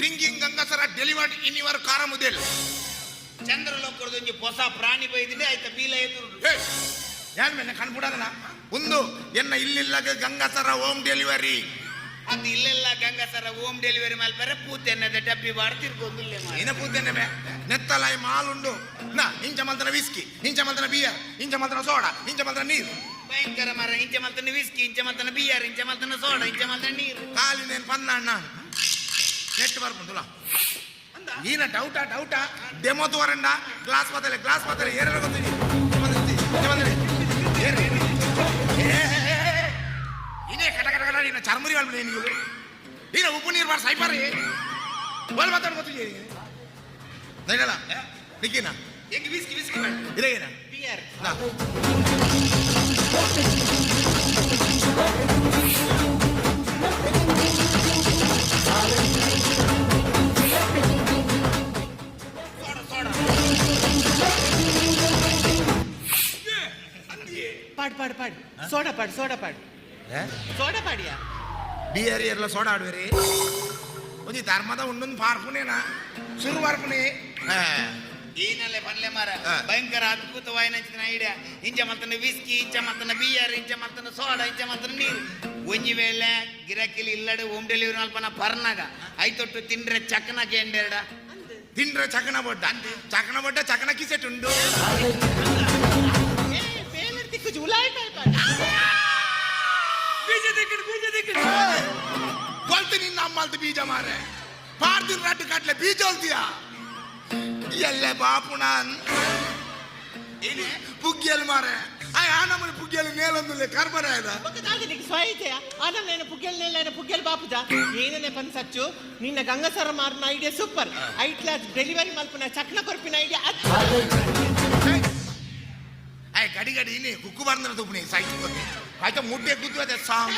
Delivered in your ಕಾರ ಮುದೆಲ್ ಚಂದ್ರಲೋಕದ ಒಂಜಿ ಹೊಸ ಪ್ರಾಣಿ ಬೈದಿದೆ ಆಯ್ತ ಬೀಲ ಎದುರು ಯಾನ್ ಮೇಲೆ ಕಣ್ಬಿಡದನ ಒಂದು ಎನ್ನ ಇಲ್ಲಿಲ್ಲಗ ಗಂಗಸರ ಹೋಮ್ ಡೆಲಿವರಿ. ಅದು ಇಲ್ಲೆಲ್ಲ ಗಂಗಸರ ಹೋಮ್ ಡೆಲಿವರಿ ಮಲ್ಪರೆ ಪೂತೆನ್ನದ ಡಬ್ಬಿ ಬಾಡ್ತಿರ್ಬೋದು ಏನ ಪೂತೆನ್ನೆ ಬೇ ನೆತ್ತಲಾಯಿ ಮಾಲುಂಡು. ನಾ ಇಂಚ ಮಲ್ತನ ವಿಸ್ಕಿ ಇಂಚ ಮಲ್ತನ ಬಿಯರ್ ಇಂಚ ಮಲ್ತನ ಸೋಡಾ ಇಂಚ ಮಲ್ತನ ನೀರು. ಭಯಂಕರ ಮರ ಇಂಚ ಮಲ್ತನ ವಿಸ್ಕಿ ಇಂಚ ಮಲ್ತನ ಬಿಯರ್ ಇಂಚ ಮಲ್ತನ ಸೋಡಾ ಇಂಚ ಮಲ್ತನ ನೀರು. ಕಾಲಿನ ನೇನು ಪನ್ನ ಅಣ್ಣ ನೆಟ್ ಬರ್ಕೊಂಡುಲ ಈನ ಡೌಟಾ ಡೌಟಾ ಡೆಮೋ ತೋರಂಡ ಗ್ಲಾಸ್ ಬದಲೆ ಗ್ಲಾಸ್ ಬದಲೆ ಏನಾರ ಗೊತ್ತೀನಿ ಇದೇ ಕಟ ಕಟ ಕಟ ಇನ್ನ ಚರ್ಮರಿ ಹೇಳ್ಬಿಡಿ ನೀವು ಈಗ ಉಪ್ಪು ನೀರು ಮಾಡಿ ಸೈಪಾರಿ ಬಲ್ ಮಾತಾಡ್ ಗೊತ್ತಿಗೆ ನೈಡಲ್ಲ ನಿಕ್ಕಿನ ಹೆಂಗೆ ವಿಸ್ಕಿ ವಿಸ್ಕಿ ಇದೇ ಏನ ಬಿಯರ್ ನಾ ಪಾಡ್ ಪಾಡ್ ಪಾಡ್ ಸೋಡಾ ಪಾಡ್ ಸೋಡಾ ಪಾಡ್ ಸೋಡಾ ಪಾಡಿಯಾ ಬಿಯರ್ ಎಲ್ಲ ಸೋಡಾ ಆಡುವೇರಿ ಒಂಜಿ ಧರ್ಮದ ಉಂಡೊಂದು ಪಾರ್ಪುನೇನ ಶುರು ಪಾರ್ಪುನೆ ಏನಲ್ಲೇ ಪಲ್ಲೆ ಮರ ಹಾ. ಭಯಂಕರ ಅದ್ಭುತವಾಯಿನ ಐಡಿಯಾ ಇಂಚ ಮಲ್ತನ ವಿಸ್ಕಿ ಇಂಚ ಮಲ್ತನ ಬಿಯರ್ ಇಂಚ ಮಲ್ತನ ಸೋಡಾ ಇಂಚ ಮಲ್ತನ ನೀರು ಒಂಜಿ ವೇಳೆ ಗಿರಾಕಿಲಿ ಇಲ್ಲಡೆ ಹೋಮ್ ಡೆಲಿವರಿ ಮಲ್ಪನ ಪರ್ನಾಗ ಐತೊಟ್ಟು ತಿಂಡ್ರೆ ಚಕನ ಕೇಂಡೆರಡ ತಿಂಡ್ರೆ ಚಕನ ಬೊಡ್ಡ ಚಕನ ಬೊಡ್ಡ ಚಕನ ಕಿಸೆಟ್ ಉಂಡು ಏ ದಿಕ್ಕು ಜುಲಾಯ್ತಾ ಬೀಜ ದಿಕ್ಕಿಡ್ ಬೀಜ ದಿಕ್ಕಿಡ್ ಕೊಲ್ತು ನಿನ್ನ ಅಮ್ಮಲ್ದು ಬೀಜ ಮಾರೆ ಪಾರ್ದಿನ ರಟ್ಟು ಕಟ್ಲೆ ಬೀಜ ಹೊಲ್ತೀಯ? ಎಲ್ಲೆ ಬಾಪುಣ ಪುಗ್ಗಿಯಲ್ಲಿ ಮಾರೆ ಆಯ್ ಆ ನಮ್ಮನೆ ಪುಗ್ಗಿಯಲ್ಲಿ ನೇಲಂದುಲೆ ಕರ್ಮರ ಆಯ್ದ ಸ್ವೈತೆ ಆ ನಮ್ಮನೆ ಪುಗ್ಗಿಯಲ್ಲಿ ನೇಲ ಪುಗ್ಗಿಯಲ್ಲಿ ಬಾಪುಜ. ಏನೇ ಪನ್ ಸಚ್ಚು. ನಿನ್ನ ಗಂಗಸರ ಮಾರ್ನ ಐಡಿಯಾ ಸೂಪರ್. ಐಟ್ ಕ್ಲಾಸ್ ಡೆಲಿವರಿ ಮಲ್ಪನ ಚಕ್ನ ಕೊರ್ಪಿನ ಐಡಿಯಾ ಅಯ್ಯ ಗಡಿ ಗಡಿ ನೀ ಕುಕ್ಕು ಬಂದ್ರೆ ತುಪ್ಪನಿ ಸಾಯ್ತು ಆಯ್ತಾ ಮುಟ್ಟೆ ಕೂತು ಅದೇ ಸಾಂಗ್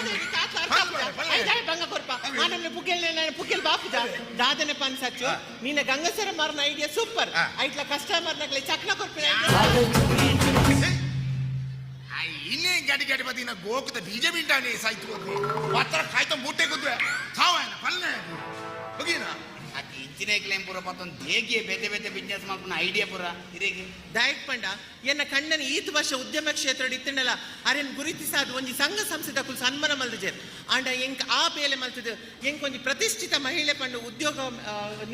ಬಂಗ ಕೊರ್ಪ ನಾನು ಪುಗ್ಗೆಲ್ ನಾನು ಪುಗ್ಗೆಲ್ ಬಾಪಿದ ದಾದನೆ ಪಾನ್ ಸಚ್ಚು ನೀನ ಗಂಗಸರ ಮಾರ್ನ ಐಡಿಯಾ ಸೂಪರ್ ಐಟ್ಲ ಕಸ್ಟಮರ್ ನಗ್ಲಿ ಚಕ್ನ ಕೊರ್ಪಿನ ಇನ್ನೇ ಗಡಿ ಗಡಿ ಬದಿ ನಾ ಗೋಕುದ ಬಿಜೆಪಿ ಇಂಟಾನೆ ಸಾಯ್ತು ಮಾತ್ರ ಕಾಯ್ತಾ ಮುಟ್ಟೆ ಕೂತು ಸಾವ ಪಲ್ಲೆ ಹೋಗಿನಾ ಕ್ಲೇಮ್ ಪೂರ ಮತ್ತೊಂದು ಹೇಗೆ ಬೇತೆ ಬೇತೆ ಬಿಸ್ನೆಸ್ ಮಾಡ್ಕೊಂಡು ಐಡಿಯಾ ಪೂರ ಇದೇಗೆ ಡೈರೆಕ್ಟ್ ಪಂಡ ಎನ್ನ ಕಣ್ಣನ ಈತ ವರ್ಷ ಉದ್ಯಮ ಕ್ಷೇತ್ರ ಇತ್ತಂಡಲ ಅರೆನ್ ಗುರುತಿಸಾದ ಒಂಜಿ ಸಂಘ ಸಂಸ್ಥೆದಕ್ಕೂ ಸನ್ಮಾನ ಮಲ್ದಿಜೆ ಆಂಡ ಎಂಕ್ ಆ ಬೇಲೆ ಮಲ್ತದ ಎಂಕ್ ಒಂದು ಪ್ರತಿಷ್ಠಿತ ಮಹಿಳೆ ಪಂಡು ಉದ್ಯೋಗ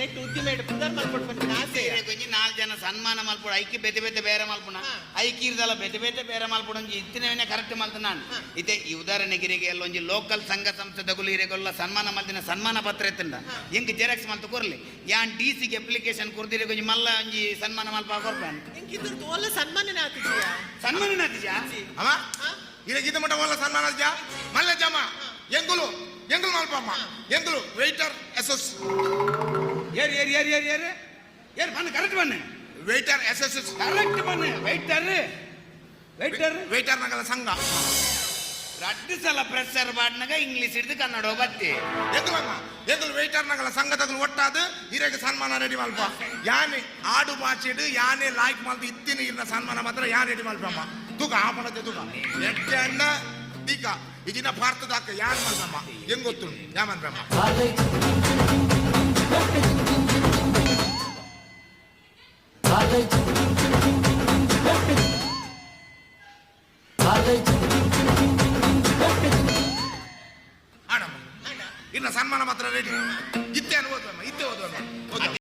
ನೆಟ್ ಉದ್ಯಮ ಪುನರ್ ಮಲ್ಪಡ್ ಪಂಡ ಆಸೆ ಕೊಂಚ ನಾಲ್ಕು ಜನ ಸನ್ಮಾನ ಮಲ್ಪಡ ಐಕಿ ಬೇತೆ ಬೇತೆ ಬೇರೆ ಮಲ್ಪುಣ. ಐಕಿ ಇರ್ದಲ್ಲ ಬೇತೆ ಬೇತೆ ಬೇರೆ ಮಲ್ಪುಡ ಒಂಜಿ ಇತ್ತಿನವೇನೆ ಕರೆಕ್ಟ್ ಮಲ್ತ ನಾನು. ಇದೇ ಈ ಉದಾಹರಣೆಗಿರಿಗೆ ಎಲ್ಲ ಒಂದು ಲೋಕಲ್ ಸಂಘ ಸಂಸ್ಥೆದಗುಲು ಇರೆಗೊಲ್ಲ ಸನ್ಮಾನ ಮಲ್ತಿನ ಸನ್ಮಾನ ಪತ್ರ ಎತ್ತಂಡ. ಎಂಕ್ ಜೆರಾಕ್ಸ್ ಮಲ್ತು ಕೊರ್ಲಿ. ಯಾನ್ ಡಿ ಸಿಗೆ ಅಪ್ಲಿಕೇಶನ್ ಕೊಡ್ದಿರಿ ಕೊಂಚ ಮಲ್ಲ ಒಂಜಿ ಸನ್ಮಾನ ಮಲ್ಪ ಕೊರ್ಪಾನ್ ಎಂಕ್ ಇದ್ರ ತೋಲ ಸನ್ಮಾನನೇ ಆಗ್ತಿದೆಯಾ ಸನ್ಮಾನ ನಾತಿಜಾ ಅಮ್ಮ ಇಲ್ಲ ಗೀತ ಮಟ್ಟ ಒಲ್ಲ ಸನ್ಮಾನ ಜಾ ಮಲ್ಲ ಜಮ್ಮ ಎಂಗುಲು ಎಂಗುಲು ಮಲ್ಪಮ್ಮ ಎಂಗುಲು ವೆಯ್ಟರ್ ಎಸ್ ಎಸ್ ಏರ್ ಏರ್ ಏರ್ ಏರ್ ಏರ್ ಏರ್ ಬನ್ನಿ ಕರೆಕ್ಟ್ ಬನ್ನಿ waiter S S yes correct ಬನ್ನಿ ವೈಟರ್ ವೈಟರ್ ವೆಯ್ಟರ್ ನಗಲ ಸಂಘ ರಡ್ಡು ಸಲ ಪ್ರೆಸರ್ ಬಾಡ್ನಾಗ ಇಂಗ್ಲಿಷ್ ಹಿಡಿದು ಕನ್ನಡ ಬತ್ತಿ ಎಂಗುಲಮ್ಮ ಎದುಲು ವೆಯ್ಟರ್ ನಗಲ ಸಂಘದಗಳು ಒಟ್ಟಾದ ಹಿರೇಗೆ ಸನ್ಮಾನ ರೆಡಿ ಮಲ್ಪ ಯಾನೆ ಆಡು ಬಾಚಿಡು ಯಾನೆ ಲಾಯ್ಕ್ ಮಲ್ತು ಇತ್ತಿನ ಇರ್ನ ಸನ್ಮಾನ ಮಾತ್ರ ಯಾನ್ ರೆಡಿ ಮಲ್ಪಮ್ಮ ತೂಕ ಆಪಣತೆ ತೂಕ ಎಟ್ಟೆ ಅಣ್ಣ ದೀಕ ಇದಿನ ಭಾರತದ ಅಕ್ಕ ಯಾನ್ ಮಲ್ಪಮ್ಮ ಹೆಂಗೊತ್ತು ಯಾ ಮಲ್ಪಮ್ಮ ಆಡಮ್ಮ ಇನ್ನ ಸನ್ಮಾನ ಮಾತ್ರ ರೆಡಿ ಇತ್ತೆ ಅನ್ಬೋದು ಅಮ್ಮ ಇತ್ತೆ ಓದುವ.